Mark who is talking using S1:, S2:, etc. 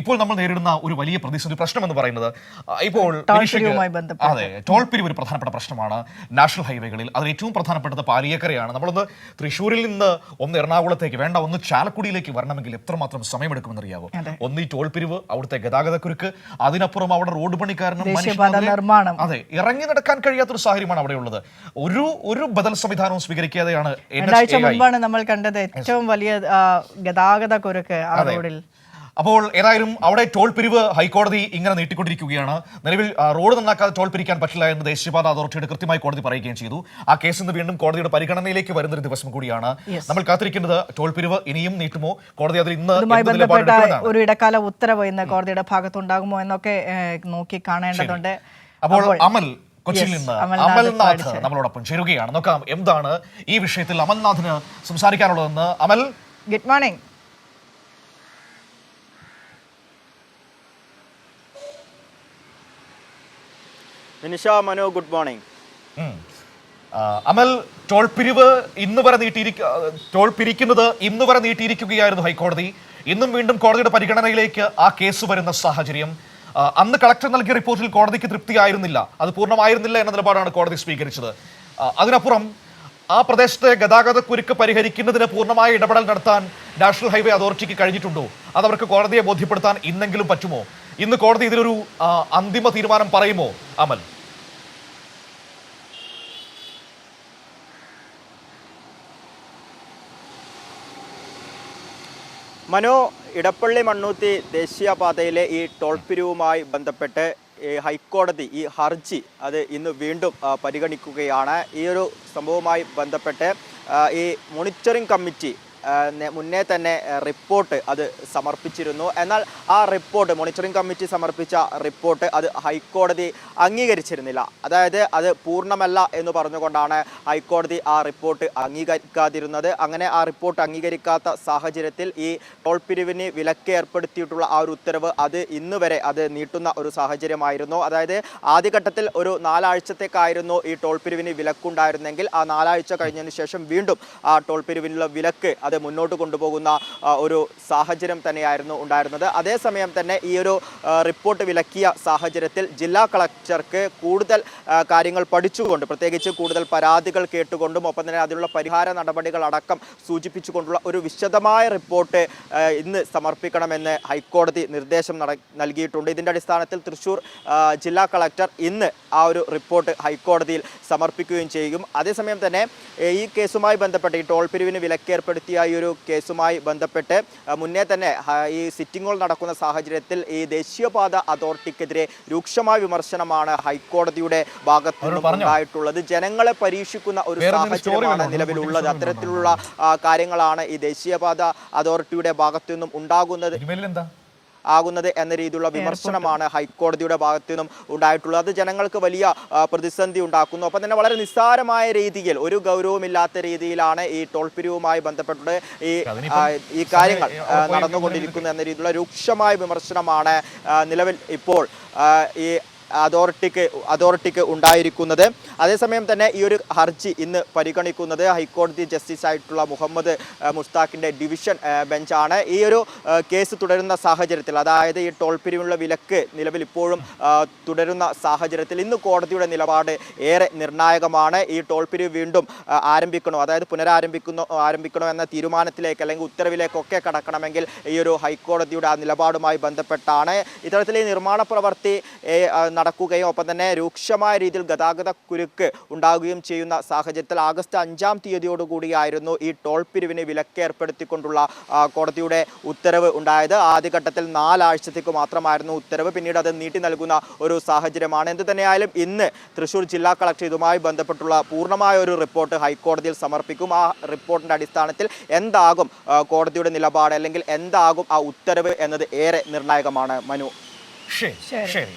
S1: ഇപ്പോൾ നമ്മൾ നേരിടുന്ന ഒരു വലിയ പ്രതിസന്ധി പ്രശ്നം എന്ന് പറയുന്നത് ഇപ്പോൾ. അതെ ടോൾ പിരിവ് ഒരു പ്രധാനപ്പെട്ട പ്രശ്നമാണ്. നാഷണൽ ഹൈവേകളിൽ അതിൽ ഏറ്റവും പ്രധാനപ്പെട്ടത് പാലിയേക്കരയാണ്. നമ്മളൊന്ന് തൃശ്ശൂരിൽ നിന്ന് ഒന്ന് എറണാകുളത്തേക്ക് വേണ്ട ഒന്ന് ചാലക്കുടിയിലേക്ക് വരണമെങ്കിൽ എത്രമാത്രം സമയമെടുക്കുമെന്ന് അറിയാവോ ഒന്ന് ഈ ടോൾ പിരിവ് അവിടുത്തെ ഗതാഗതക്കുരുക്ക് അതിനപ്പുറം അവിടെ റോഡ് പണിക്കാരനും. അതെ ഇറങ്ങി നടക്കാൻ കഴിയാത്തൊരു സാഹചര്യമാണ് അവിടെ ഉള്ളത്. ഒരു ഒരു ബദൽ സംവിധാനവും സ്വീകരിക്കാതെയാണ്
S2: മുൻപാണ് നമ്മൾ കണ്ടത് ഏറ്റവും വലിയ ഗതാഗത കുരുക്ക് ആ റോഡിൽ.
S1: അപ്പോൾ ഏതായാലും അവിടെ ടോൾ പിരിവ് ഹൈക്കോടതി ഇങ്ങനെ നീട്ടിക്കൊണ്ടിരിക്കുകയാണ്. നിലവിൽ റോഡ് നന്നാക്കാതെ ടോൾ പിരിക്കാൻ പറ്റില്ല എന്ന് ദേശീയപാത അതോറിറ്റിയുടെ കൃത്യമായി കോടതി പറയുകയും ചെയ്തു. ആ കേസ് ഇന്ന് വീണ്ടും കോടതിയുടെ പരിഗണനയിലേക്ക് വരുന്ന ഒരു ദിവസം കൂടിയാണ്. നമ്മൾ കാത്തിരിക്കുന്നത് ടോൾ പിരിവ് ഇനിയും നീട്ടുമോ? കോടതി അതിൽ ഇന്ന്.
S2: ഒരു ഇടക്കാല ഉത്തരവ് ഇന്ന് കോടതിയുടെ ഭാഗത്തുണ്ടാകുമോ എന്നൊക്കെ നോക്കി കാണേണ്ടതുണ്ട്.
S1: അപ്പോൾ അമൽ കൊച്ചിയിൽ നിന്ന്
S2: അമൽനാഥ്
S1: നമ്മളോടൊപ്പം ചേരുകയാണ്. നോക്കാം എന്താണ് ഈ വിഷയത്തിൽ അമൽനാഥിന് സംസാരിക്കാനുള്ളതെന്ന്. Amal?
S2: Good morning.
S3: Ninisha Manu good morning
S1: Amal toll പിരിവ് ഇന്ന് വരെ നീട്ടിയിരിക്ക ടോൾ പിരിക്കുന്നത് ഇന്ന് വരെ നീട്ടിയിരിക്കുകയായിരുന്നു ഹൈക്കോടതി. ഇന്നും വീണ്ടും കോടതിയുടെ പരിഗണനയിലേക്ക് ആ കേസ് വരുന്ന സാഹചര്യം. അന്ന് കളക്ടർ നൽകിയ റിപ്പോർട്ടിൽ കോടതിക്ക് തൃപ്തിയായിരുന്നില്ല. അത് പൂർണമായിരുന്നില്ല എന്ന നിലപാടാണ് കോടതി സ്വീകരിച്ചത്. അതിനപ്പുറം ആ പ്രദേശത്തെ ഗതാഗത കുരുക്ക് പരിഹരിക്കുന്നതിന് പൂർണമായ ഇടപെടൽ നടത്താൻ നാഷണൽ ഹൈവേ അതോറിറ്റിക്ക് കഴിഞ്ഞിട്ടുണ്ടോ? അത് അവർക്ക് കോടതിയെ ബോധ്യപ്പെടുത്താൻ ഇന്നെങ്കിലും പറ്റുമോ? ഇന്ന് കോടതി ഇതിലൊരു അന്തിമ തീരുമാനം പറയുമോ അമൽ?
S3: മനോ ഇടപ്പള്ളി മണ്ണൂത്തി ദേശീയപാതയിലെ ഈ ടോൾ പിരിവുമായി ബന്ധപ്പെട്ട് ഹൈക്കോടതി ഈ ഹർജി അത് ഇന്ന് വീണ്ടും പരിഗണിക്കുകയാണ്. ഈ ഒരു സംഭവവുമായി ബന്ധപ്പെട്ട് ഈ മോണിറ്ററിംഗ് കമ്മിറ്റി മുന്നേ തന്നെ റിപ്പോർട്ട് അത് സമർപ്പിച്ചിരുന്നു. എന്നാൽ ആ റിപ്പോർട്ട് മോണിറ്ററിംഗ് കമ്മിറ്റി സമർപ്പിച്ച റിപ്പോർട്ട് അത് ഹൈക്കോടതി അംഗീകരിച്ചിരുന്നില്ല. അതായത് അത് പൂർണമല്ല എന്ന് പറഞ്ഞുകൊണ്ടാണ് ഹൈക്കോടതി ആ റിപ്പോർട്ട് അംഗീകരിക്കാതിരുന്നത്. അങ്ങനെ ആ റിപ്പോർട്ട് അംഗീകരിക്കാത്ത സാഹചര്യത്തിൽ ഈ ടോൾ പിരിവിന് വിലക്ക് ഏർപ്പെടുത്തിയിട്ടുള്ള ആ ഒരു ഉത്തരവ് അത് ഇന്ന് വരെ അത് നീട്ടുന്ന ഒരു സാഹചര്യമായിരുന്നു. അതായത് ആദ്യഘട്ടത്തിൽ ഒരു നാലാഴ്ചത്തേക്കായിരുന്നു ഈ ടോൾ പിരിവിന് വിലക്കുണ്ടായിരുന്നെങ്കിൽ ആ നാലാഴ്ച കഴിഞ്ഞതിന് ശേഷം വീണ്ടും ആ ടോൾ പിരിവിനുള്ള വിലക്ക് അത് മുന്നോട്ട് കൊണ്ടുപോകുന്ന ഒരു സാഹചര്യം തന്നെയായിരുന്നു ഉണ്ടായിരുന്നത്. അതേസമയം തന്നെ ഈ ഒരു റിപ്പോർട്ട് വിലക്കിയ സാഹചര്യത്തിൽ ജില്ലാ കളക്ടർക്ക് കൂടുതൽ കാര്യങ്ങൾ പഠിച്ചുകൊണ്ട് പ്രത്യേകിച്ച് കൂടുതൽ പരാതികൾ കേട്ടുകൊണ്ടും ഒപ്പം തന്നെ അതിനുള്ള പരിഹാര നടപടികൾ അടക്കം സൂചിപ്പിച്ചുകൊണ്ടുള്ള ഒരു വിശദമായ റിപ്പോർട്ട് ഇന്ന് സമർപ്പിക്കണമെന്ന് ഹൈക്കോടതി നിർദ്ദേശം നൽകിയിട്ടുണ്ട്. ഇതിന്റെ അടിസ്ഥാനത്തിൽ തൃശൂർ ജില്ലാ കളക്ടർ ഇന്ന് ആ ഒരു റിപ്പോർട്ട് ഹൈക്കോടതിയിൽ സമർപ്പിക്കുകയും ചെയ്യും. അതേസമയം തന്നെ ഈ കേസുമായി ബന്ധപ്പെട്ട് ഈ ടോൾ പിരിവിന് വിലക്കേർപ്പെടുത്തിയ ഈ ഒരു കേസുമായി ബന്ധപ്പെട്ട് മുന്നേ തന്നെ ഈ സിറ്റിങ്ങുകൾ നടക്കുന്ന സാഹചര്യത്തിൽ ഈ ദേശീയപാത അതോറിറ്റിക്കെതിരെ രൂക്ഷമായ വിമർശനമാണ് ഹൈക്കോടതിയുടെ ഭാഗത്തു
S1: നിന്നുണ്ടായിട്ടുള്ളത്
S3: നിന്നും ഉണ്ടായിട്ടുള്ളത്. ജനങ്ങളെ പരീക്ഷിക്കുന്ന ഒരു സാഹചര്യമാണ് നിലവിലുള്ളത്. അത്തരത്തിലുള്ള കാര്യങ്ങളാണ് ഈ ദേശീയപാത അതോറിറ്റിയുടെ ഭാഗത്തു നിന്നും ഉണ്ടാകുന്നത് ആകുന്നത് എന്ന രീതിയിലുള്ള വിമർശനമാണ് ഹൈക്കോടതിയുടെ ഭാഗത്തു നിന്നും ഉണ്ടായിട്ടുള്ളത്. അത് ജനങ്ങൾക്ക് വലിയ പ്രതിസന്ധി ഉണ്ടാക്കുന്നു. അപ്പം തന്നെ വളരെ നിസ്സാരമായ രീതിയിൽ ഒരു ഗൗരവമില്ലാത്ത രീതിയിലാണ് ഈ ടോൾ പിരിവുമായി ബന്ധപ്പെട്ട് ഈ ഈ കാര്യങ്ങൾ നടന്നുകൊണ്ടിരിക്കുന്നു എന്ന രീതിയിലുള്ള രൂക്ഷമായ വിമർശനമാണ് നിലവിൽ ഇപ്പോൾ ഈ അതോറിറ്റിക്ക് അതോറിറ്റിക്ക് ഉണ്ടായിരിക്കുന്നത്. അതേസമയം തന്നെ ഈ ഒരു ഹർജി ഇന്ന് പരിഗണിക്കുന്നത് ഹൈക്കോടതി ജസ്റ്റിസ് ആയിട്ടുള്ള മുഹമ്മദ് മുസ്താഖിന്റെ ഡിവിഷൻ ബെഞ്ചാണ്. ഈ ഒരു കേസ് തുടരുന്ന സാഹചര്യത്തിൽ അതായത് ഈ ടോൾ പിരിവിനുള്ള വിലക്ക് നിലവിൽ ഇപ്പോഴും തുടരുന്ന സാഹചര്യത്തിൽ ഇന്ന് കോടതിയുടെ നിലപാട് ഏറെ നിർണായകമാണ്. ഈ ടോൾ പിരിവ് വീണ്ടും ആരംഭിക്കണോ അതായത് പുനരാരംഭിക്കുന്നു ആരംഭിക്കണോ എന്ന തീരുമാനത്തിലേക്ക് അല്ലെങ്കിൽ ഉത്തരവിലേക്കൊക്കെ കടക്കണമെങ്കിൽ ഈ ഒരു ഹൈക്കോടതിയുടെ ആ നിലപാടുമായി ബന്ധപ്പെട്ടാണ്. ഇത്തരത്തിൽ ഈ നിർമ്മാണ പ്രവൃത്തി നടക്കുകയും ഒപ്പം തന്നെ രൂക്ഷമായ രീതിയിൽ ഗതാഗത കുരുക്ക് ഉണ്ടാകുകയും ചെയ്യുന്ന സാഹചര്യത്തിൽ ആഗസ്റ്റ് അഞ്ചാം തീയതിയോടുകൂടിയായിരുന്നു ഈ ടോൾ പിരിവിന് വിലക്ക് ഏർപ്പെടുത്തിക്കൊണ്ടുള്ള കോടതിയുടെ ഉത്തരവ് ഉണ്ടായത്. ആദ്യഘട്ടത്തിൽ നാലാഴ്ചത്തേക്ക് മാത്രമായിരുന്നു ഉത്തരവ്. പിന്നീട് അത് നീട്ടി നൽകുന്ന ഒരു സാഹചര്യമാണ്. എന്ത് തന്നെയായാലും ഇന്ന് തൃശൂർ ജില്ലാ കളക്ടർ ഇതുമായി ബന്ധപ്പെട്ടുള്ള പൂർണമായ ഒരു റിപ്പോർട്ട് ഹൈക്കോടതിയിൽ സമർപ്പിക്കും. ആ റിപ്പോർട്ടിന്റെ അടിസ്ഥാനത്തിൽ എന്താകും കോടതിയുടെ നിലപാട് അല്ലെങ്കിൽ എന്താകും ആ ഉത്തരവ് എന്നത് ഏറെ നിർണായകമാണ്. മനു.
S2: ശരി.
S1: ശരി.